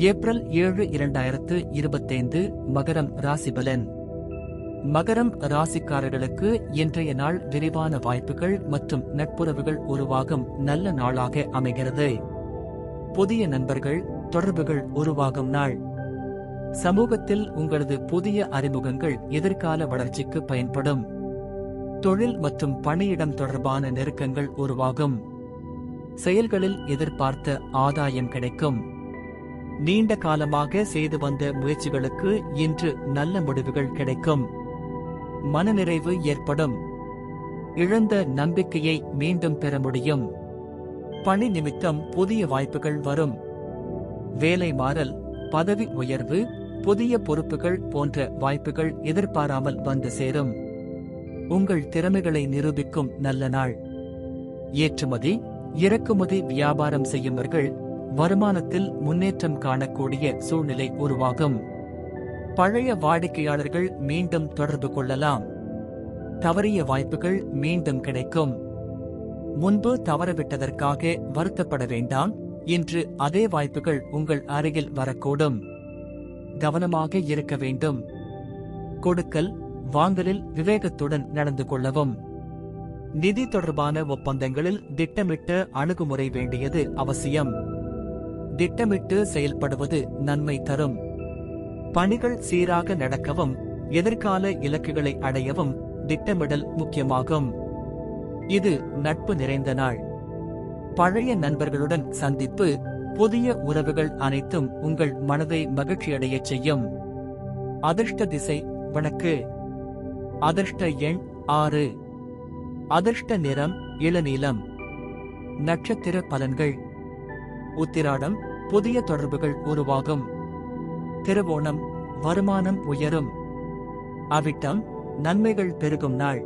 April ஏழு இரண்டாயிரத்து இருபத்தைந்து மகரம் ராசி பலன். மகரம் ராசிக்காரர்களுக்கு இன்றைய நாள் விரிவான வாய்ப்புகள் மற்றும் நட்புறவுகள் உருவாகும் நல்ல நாளாக அமைகிறது. புதிய நண்பர்கள் தொடர்புகள் உருவாகும் நாள். சமூகத்தில் உங்களது புதிய அறிமுகங்கள் எதிர்கால வளர்ச்சிக்கு பயன்படும். தொழில் மற்றும் பணியிடம் தொடர்பான நெருக்கங்கள் உருவாகும். செயல்களில் எதிர்பார்த்த ஆதாயம் கிடைக்கும். நீண்ட காலமாக செய்து வந்த முயற்சிகளுக்கு இன்று நல்ல முடிவுகள் கிடைக்கும். மனநிறைவு ஏற்படும். இழந்த நம்பிக்கையை மீண்டும் பெற முடியும். பணி நிமித்தம் புதிய வாய்ப்புகள் வரும். வேலை மாறல் பதவி உயர்வு புதிய பொறுப்புகள் போன்ற வாய்ப்புகள் எதிர்பாராமல் வந்து சேரும். உங்கள் திறமைகளை நிரூபிக்கும் நல்ல நாள். ஏற்றுமதி இறக்குமதி வியாபாரம் செய்யும்வர்கள் வருமானத்தில் முன்னேற்றம் காணக்கூடிய சூழ்நிலை உருவாகும். பழைய வாடிக்கையாளர்கள் மீண்டும் தொடர்பு கொள்ளலாம். தவறிய வாய்ப்புகள் மீண்டும் கிடைக்கும். முன்பு தவறவிட்டதற்காக வருத்தப்பட வேண்டாம். இன்று அதே வாய்ப்புகள் உங்கள் அருகில் வரக்கூடும். கவனமாக இருக்க வேண்டும். கொடுக்கல் வாங்கலில் விவேகத்துடன் நடந்து கொள்ளவும். நிதி தொடர்பான ஒப்பந்தங்களில் திட்டமிட்ட அணுகுமுறை வேண்டியது அவசியம். திட்டமிட்டு செயல்படுவது நன்மை தரும். பணிகள் சீராக நடக்கவும் எதிர்கால இலக்குகளை அடையவும் திட்டமிடல் முக்கியமாகும். இது நட்பு நிறைந்த நாள். பழைய நண்பர்களுடன் சந்திப்பு புதிய உறவுகள் அனைத்தும் உங்கள் மனதை மகிழ்ச்சியடையச் செய்யும். அதிர்ஷ்ட திசை வடக்கு. அதிர்ஷ்ட எண் ஆறு. அதிர்ஷ்ட நிறம் இளநீலம். நட்சத்திர பலன்கள். உத்திராடம் புதிய தொடர்புகள் உருவாகும். திருவோணம் வருமானம் உயரும். அவிட்டம் நன்மைகள் பெருகும் நாள்.